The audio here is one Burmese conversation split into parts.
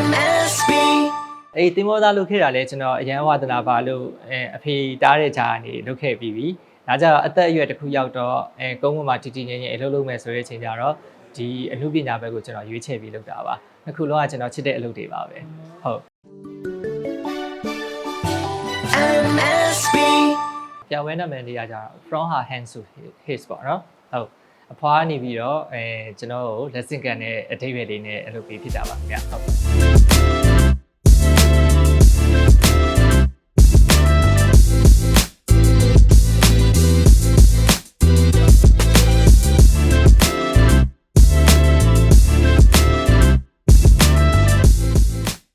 MSB အေးတင်မောသားလုပ်ခဲ့တာလဲကျွန်တော်အရန်ဝါသနာပါလို့အဲအဖေတားတဲ့ဂျာကနေလုပ်ခဲ့ပြီးပြီဒါကြောင့်အသက်အရွယ်တစ်ခုရောက်တော့အဲကုန်းပေါ်မှာတည်တည်ငြိမ်ငြိမ်အလုပ်လုပ်မယ်ဆိုတဲ့အချိန်ကျတော့ဒီအမှုပညာဘက်ကိုကျွန်တော်ရွေးချယ်ပြီးလုပ်တာပါနှစ်ခုလုံးကကျွန်တော်ချစ်တဲ့အလုပ်တွေပါပဲဟုတ် MSB ပြဝဲနာမည်လေးကကြတော့ from her hands to his ပေါ့နော်ဟုတ် အဖွားကနေပြီးတော့အဲကျွန်တော်ကို lesson ကန်တဲ့အထိပ္ပယ်လေးနဲ့အလုပ်ပေးဖြစ်တာပါခင်ဗျဟုတ်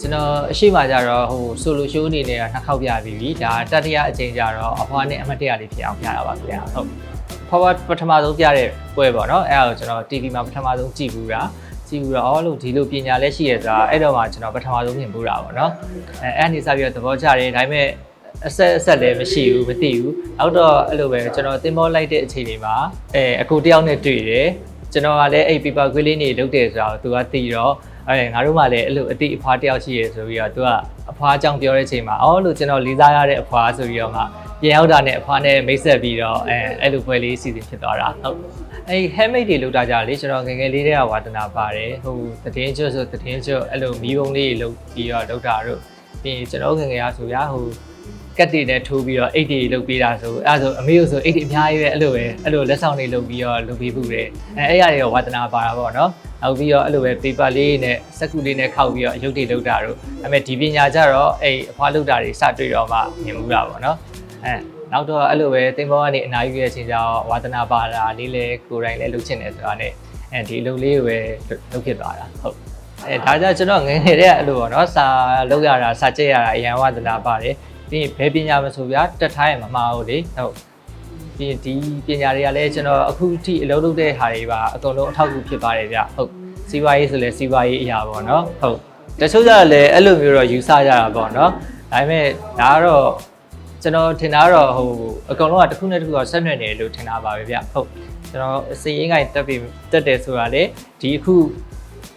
ကျွန်တော်အရှိမကြတော့ဟိုဆိုလိုရှိုးအနေနဲ့ကနှစ်ခေါက်ပြပြီးပြီဒါတတိယအကြိမ်ကြတော့အဖွားနဲ့အမတ်တရလေးဖြစ်အောင်ပြတာပါခင်ဗျာဟုတ် ဖွားဖွားပထမဆုံးပြတဲ့ပွဲပေါ့နော်အဲ့ဒါကိုကျွန်တော် TV မှာပထမဆုံးကြည့်ဘူးတာကြည့်ဘူးတော့အော်လို့ဒီလိုပညာလည်းရှိရဆိုတာအဲ့တော့မှကျွန်တော်ပထမဆုံးမြင်ဘူးတာပေါ့နော်အဲအဲ့ဒီစပြီးတော့သဘောကျတယ်ဒါပေမဲ့အဆက်အဆက်လည်းမရှိဘူးမသိဘူးနောက်တော့အဲ့လိုပဲကျွန်တော်တင်မောလိုက်တဲ့အချိန်တွေမှာအဲအကူတယောက်နဲ့တွေ့တယ်ကျွန်တော်ကလည်းအဲ့ paper quiz လေးနေလုပ်တယ်ဆိုတော့သူကသိတော့အဲငါတို့မှလည်းအဲ့လိုအတိအဖွားတယောက်ရှိရဆိုပြီးတော့သူကအဖွားအကြောင်းပြောတဲ့အချိန်မှာအော်လို့ကျွန်တော်လေးစားရတဲ့အဖွားဆိုပြီးတော့မှ ပြန်ရောက်တာနဲ့အဖွားနဲ့မိတ်ဆက်ပြီးတော့အဲအဲ့လိုပွဲလေးစီစဉ်ဖြစ်သွားတာဟုတ်အဲ့ handmade တွေလုပ်တာကြလေကျွန်တော်ငယ်ငယ်လေးတည်းကဝါသနာပါတယ်ဟိုတည်င်းကျွတ်ဆိုတည်င်းကျွတ်အဲ့လိုမီးပုံလေးတွေလုပ်ပြီးတော့လုပ်တာတို့ပြီးရင်ကျွန်တော်ငယ်ငယ်ကဆိုရဟိုကတ်တွေနဲ့ထိုးပြီးတော့အိတ်တွေလုပ်ပေးတာဆိုအဲဒါဆိုအမေတို့ဆိုအိတ်တွေအများကြီးပဲအဲ့လိုပဲအဲ့လိုလက်ဆောင်တွေလုပ်ပြီးတော့လုပ်ပေးဖို့တယ်အဲအဲ့ရတွေကဝါသနာပါတာပေါ့နော်နောက်ပြီးတော့အဲ့လိုပဲ paper လေးနဲ့စက်ကူလေးနဲ့ခောက်ပြီးတော့အရုပ်တွေလုပ်တာတို့ဒါပေမဲ့ဒီပညာကြတော့အဲ့အဖွားလုပ်တာတွေစတွေ့တော့မှမြင်မှုတာပေါ့နော် အဲနောက်တော့အဲ့လိုပဲတင်ဘောကနေအနာယူရဲ့အချိန်ကျတော့ဝါသနာပါတာလေးလဲကိုယ်တိုင်လဲလုပ်ချင်တယ်ဆိုတာနဲ့အဲဒီအလုပ်လေးကိုပဲလုပ်ဖြစ်သွားတာဟုတ်အဲဒါကြောင့်ကျွန်တော်ငယ်ငယ်တည်းကအဲ့လိုပေါ့နော်စာလုပ်ရတာစာကြည့်ရတာအရန်ဝါသနာပါတယ်ပြီးရင်ဘယ်ပညာမဆိုဗျာတက်ထားရမှာမဟုတ်လေဟုတ်ပြီးရင်ဒီပညာတွေကလည်းကျွန်တော်အခုထိအလုပ်လုပ်တဲ့ဟာတွေပါအကုန်လုံးအထောက်အကူဖြစ်ပါတယ်ဗျဟုတ်စီးပွားရေးဆိုလဲစီးပွားရေးအရာပေါ့နော်ဟုတ်တချို့ကြလည်းအဲ့လိုမျိုးတော့ယူဆကြတာပေါ့နော်ဒါပေမဲ့ဒါကတော့ ကျွန်တော်ထင်တာကတော့ဟိုအကုန်လုံးကတစ်ခုနဲ့တစ်ခုကဆက်နွယ်နေတယ်လို့ထင်တာပါပဲဗျဟုတ်ကျွန်တော်စီရင်ကိုင်တက်ပြီးတက်တယ်ဆိုတာလေဒီအခု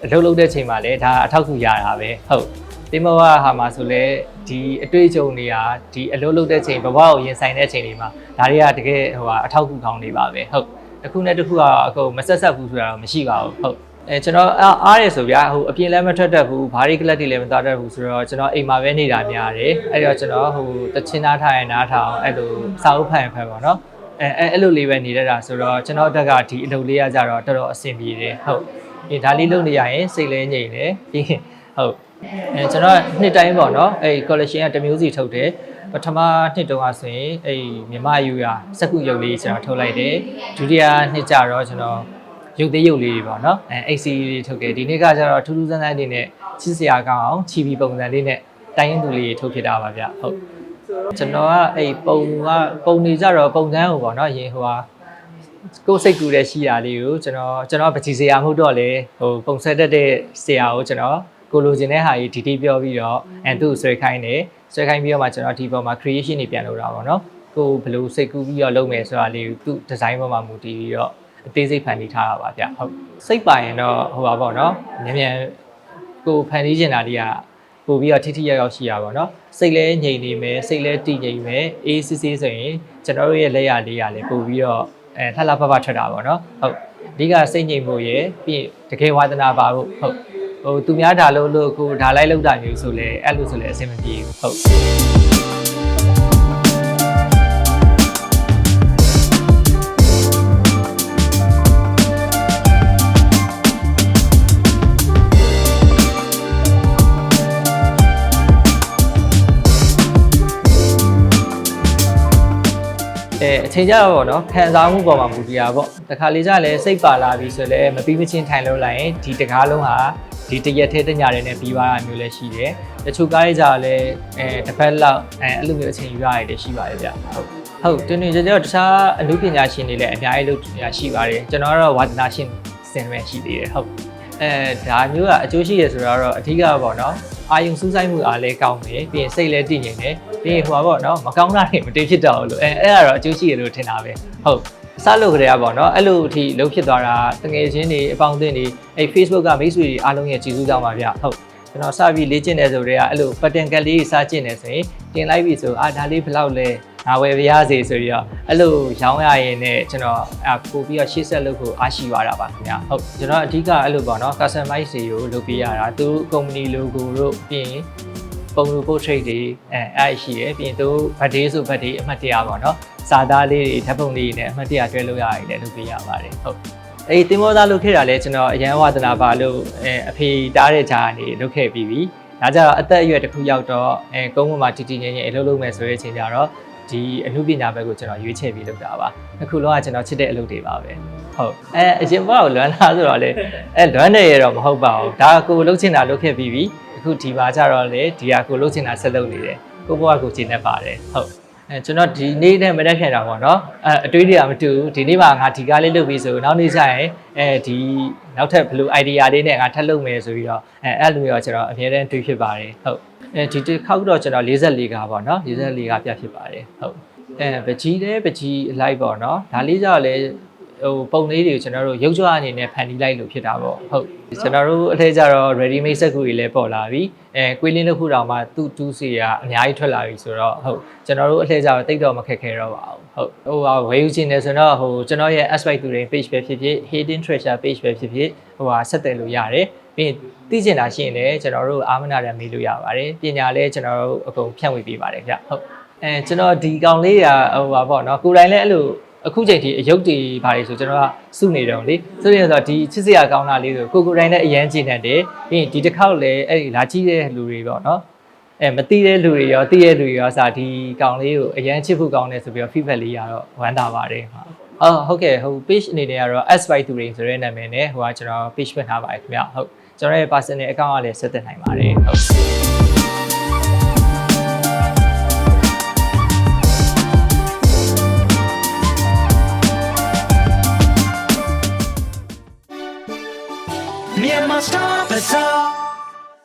အလုပ်လုပ်တဲ့ချိန်မှာလည်းဒါအထောက်အကူရတာပဲဟုတ်တင်မဝဟာမှာဆိုလဲဒီအတွေ့အကြုံတွေကဒီအလုပ်လုပ်တဲ့ချိန်ဘဝကိုရင်ဆိုင်တဲ့ချိန်တွေမှာဒါတွေကတကယ်ဟိုဟာအထောက်အကူကောင်းနေပါပဲဟုတ်တစ်ခုနဲ့တစ်ခုကအကုန်မဆက်ဆက်ဘူးဆိုတာတော့မရှိပါဘူးဟုတ် အဲကျွန်တော်အားအားရဆိုဗျာဟိုအပြင်လည်းမထွက်တတ်ဘူးဘားရီကလပ်တွေလည်းမသွားတတ်ဘူးဆိုတော့ကျွန်တော်အိမ်မှာပဲနေတာများတယ်အဲ့တော့ကျွန်တော်ဟိုတချင်းနားထားရင်နားထောင်အဲ့လိုစာအုပ်ဖတ်ရင်ဖတ်ပါတော့အဲအဲအဲ့လိုလေးပဲနေတတ်တာဆိုတော့ကျွန်တော်တက်ကဒီအလုပ်လေးရကြတော့တော်တော်အဆင်ပြေတယ်ဟုတ်ဒီဒါလေးလုပ်နေရရင်စိတ်လဲငြိမ်တယ်ပြီးရင်ဟုတ်အဲကျွန်တော်နှစ်တိုင်းပေါ့နော်အဲ collection ကတစ်မျိုးစီထုတ်တယ်ပထမနှစ်တုန်းကဆိုရင်အဲမြမယူရစက္ကူရုပ်လေးကျွန်တော်ထုတ်လိုက်တယ်ဒုတိယနှစ်ကျတော့ကျွန်တော် ရုပ်သေးရုပ်လေးတွေပေါ့နော်အဲ AC လေးထုတ်ခဲ့ဒီနေ့ကကျတော့ထူးထူးဆန်းဆန်းအနေနဲ့ချစ်စရာကောင်းအောင်ချီပီပုံစံလေးနဲ့တိုင်းရင်သူလေးထုတ်ဖြစ်တာပါဗျဟုတ်ကျွန်တော်ကအဲပုံကပုံနေကြတော့ပုံစံကိုပေါ့နော်ရင်ဟိုဟာကိုယ်စိတ်ကူတဲ့ရှိတာလေးကိုကျွန်တော်ကျွန်တော်ပကြီးစရာမဟုတ်တော့လေဟိုပုံဆက်တတ်တဲ့ဆရာကိုကျွန်တော်ကိုလိုချင်တဲ့ဟာကြီးဒီတီးပြောပြီးတော့အဲသူ့ဆွဲခိုင်းတယ်ဆွဲခိုင်းပြီးတော့မှကျွန်တော်ဒီပေါ်မှာ creation တွေပြန်လုပ်တာပေါ့နော်ကိုဘယ်လိုစိတ်ကူးပြီးတော့လုပ်မယ်ဆိုတာလေးကိုသူ့ design ပေါ်မှာမူတည်ပြီးတော့ အသေးစိတ်ဖန်တီးထားတာပါဗျဟုတ်စိတ်ပိုင်ရင်တော့ဟိုပါပေါ့နော်မြန်မြန်ကိုဖန်တီးချင်တာတွေကပို့ပြီးတော့ထိထိရောက်ရောက်ရှိရပါတော့စိတ်လဲငြိမ်နေမယ်စိတ်လဲတည်ငြိမ်မယ်အေးစစ်စစ်ဆိုရင်ကျွန်တော်တို့ရဲ့လက်ရလေးရလည်းပို့ပြီးတော့အဲလှလှပပထွက်တာပေါ့နော်ဟုတ်အဓိကစိတ်ငြိမ်ဖို့ရယ်ပြီးရင်တကယ်ဝါသနာပါဖို့ဟုတ်ဟိုသူများဒါလို့လို့ကိုဒါလိုက်လောက်တာမျိုးဆိုလဲအဲ့လိုဆိုလဲအဆင်မပြေဘူးဟုတ် အဲအချိန်ကြတော့ပေါ့နော်ခံစားမှုပေါ်မှာမူတည်တာပေါ့တခါလေကျလည်းစိတ်ပါလာပြီဆိုလည်းမပြီးမချင်းထိုင်လို့လိုက်ရင်ဒီတကားလုံးဟာဒီတရက်ထဲတညရဲနဲ့ပြီးသွားတာမျိုးလည်းရှိတယ်တချို့ကားတွေကြလည်းအဲတစ်ဖက်လောက်အဲအဲ့လိုမျိုးအချိန်ယူရတယ်လည်းရှိပါတယ်ဗျဟုတ်ဟုတ်တွင်တွင်ကြကြတခြားအမှုပညာရှင်တွေလည်းအများကြီးလုပ်ရရှိပါတယ်ကျွန်တော်ကတော့ဝါသနာရှင်စင်မဲ့ရှိသေးတယ်ဟုတ်အဲဒါမျိုးကအကျိုးရှိရဆိုတော့အဓိကပေါ့နော် အာယုံစူးစိုက်မှုအားလည်းကောင်းတယ်ပြီးရင်စိတ်လည်းတည်ငြိမ်တယ်ပြီးရင်ဟိုပါပေါ့နော်မကောင်းတာတွေမတေးဖြစ်တော့ဘူးလို့အဲအဲ့ဒါတော့အကျိုးရှိရလို့ထင်တာပဲဟုတ်စလို့ကြရပါတော့အဲ့လိုအထိလုံးဖြစ်သွားတာတငယ်ချင်းတွေအပေါင်းအသင်းတွေအဲ့ Facebook ကမိတ်ဆွေတွေအားလုံးရဲ့ကြည်စူးကြောင်းပါဗျဟုတ်ကျွန်တော်စပြီးလေ့ကျင့်တယ်ဆိုတော့အဲ့လို pattern ကလေးစကျင့်တယ်ဆိုရင်တင်လိုက်ပြီဆိုအာဒါလေးဘယ်လောက်လဲ ငါဝယ်ပြရစေဆိုပြီးတော့အဲ့လိုရောင်းရရင်လည်းကျွန်တော်အပို့ပြီးတော့ရှေ့ဆက်လုပ်ဖို့အားရှိသွားတာပါခင်ဗျာဟုတ်ကျွန်တော်အဓိကအဲ့လိုပေါ့နော် customize တွေကိုလုပ်ပေးရတာသူ company logo တို့ပြီးရင်ပုံလူ portrait တွေအဲအဲ့ရှိရယ်ပြီးရင်သူ birthday ဆို birthday အမှတ်တရပါတော့စာသားလေးတွေဓာတ်ပုံလေးတွေနဲ့အမှတ်တရတွဲလုပ်ရရင်လည်းလုပ်ပေးရပါတယ်ဟုတ်အဲ့ဒီတင်မောသားလုပ်ခဲ့တာလဲကျွန်တော်အရန်ဝါသနာပါလို့အဲအဖေတားတဲ့ဂျာကနေလုပ်ခဲ့ပြီးပြီဒါကြတော့အသက်အရွယ်တစ်ခုရောက်တော့အဲကုန်းပေါ်မှာတည်တည်ငြိမ်ငြိမ်အလုပ်လုပ်မယ်ဆိုတဲ့အချိန်ကျတော့ ဒီအမှုပညာဘက်ကိုကျွန်တော်ရွေးချယ်ပြီးလုပ်တာပါအခုလုံးကကျွန်တော်ချစ်တဲ့အလုပ်တွေပါပဲဟုတ်အဲအရင်ဘက်ကလွမ်းလာဆိုတော့လေအဲလွမ်းနေရတော့မဟုတ်ပါဘူးဒါကိုလှုပ်ချင်တာလှုပ်ခဲ့ပြီးပြီအခုဒီမှာကျတော့လေဒီဟာကိုလှုပ်ချင်တာဆက်လုပ်နေတယ်ကိုဘွားကိုကျင်းနေပါတယ်ဟုတ်အဲကျွန်တော်ဒီနေ့နဲ့မတက်ခင်တာပေါ့နော်အဲအတွေးတွေကမတူဘူးဒီနေ့မှငါဒီကားလေးလုပ်ပြီးဆိုနောက်နေ့ကျရင်အဲဒီနောက်ထပ်ဘယ်လို idea လေးနဲ့ငါထပ်လုပ်မယ်ဆိုပြီးတော့အဲအဲ့လိုမျိုးကျွန်တော်အများတန်းတွေးဖြစ်ပါတယ်ဟုတ် အဲဒီတစ်ခေါက်တော့ကျွန်တော်44ကားပေါ့နော်44ကားပြဖြစ်ပါတယ်ဟုတ်အဲပကြီးတဲ့ပကြီးအလိုက်ပေါ့နော်ဒါလေးကြောင့်လည်းဟိုပုံလေးတွေကိုကျွန်တော်တို့ရုပ်ကြွအနေနဲ့ဖန်တီးလိုက်လို့ဖြစ်တာပေါ့ဟုတ်ကျွန်တော်တို့အထက်ကျတော့ ready made စက်ကူတွေလည်းပေါ်လာပြီအဲကွေးလင်းတစ်ခုတောင်မှသူ့တူးစီကအများကြီးထွက်လာပြီဆိုတော့ဟုတ်ကျွန်တော်တို့အထက်ကျတော့တိတ်တော့မခက်ခဲတော့ပါဘူးဟုတ်ဟိုဟာဝယ်ယူခြင်းတယ်ဆိုတော့ဟိုကျွန်တော်ရဲ့ aspect သူတွေ page ပဲဖြစ်ဖြစ် hidden treasure page ပဲဖြစ်ဖြစ်ဟိုဟာဆက်တယ်လို့ရတယ် ပြီးရင်သိကျင်တာရှိရင်လည်းကျွန်တော်တို့အာမနာတံမေးလို့ရပါတယ်ပညာလည်းကျွန်တော်တို့အကုန်ဖြန့်ဝေပေးပါတယ်ဗျဟုတ်အဲကျွန်တော်ဒီကောင်လေးကဟိုပါပေါ့နော်ကိုယ်တိုင်လည်းအဲ့လိုအခုချိန်ထိအယုတ်တီဘာတွေဆိုကျွန်တော်ကစုနေတော့လေဆိုရင်ဆိုတော့ဒီချစ်စရာကောင်းတာလေးဆိုကိုကိုယ်တိုင်လည်းအရန်ကြည်နေတယ်ပြီးရင်ဒီတစ်ခေါက်လည်းအဲ့ဒီလာကြည့်တဲ့လူတွေပေါ့နော်အဲမသိတဲ့လူတွေရောသိတဲ့လူတွေရောစာဒီကောင်လေးကိုအရန်ချစ်ဖို့ကောင်းတယ်ဆိုပြီးတော့ feedback လေးရတော့ဝမ်းသာပါတယ်ဟာအော်ဟုတ်ကဲ့ဟို page အနေနဲ့ကတော့ s by turing ဆိုတဲ့နာမည်နဲ့ဟိုကကျွန်တော် page ဖွင့်ထားပါတယ်ခင်ဗျဟုတ် ကျွန်တော်ရဲ့ personal account ကလည်းဆက်သွင်းနိုင်ပါတယ်ဟုတ်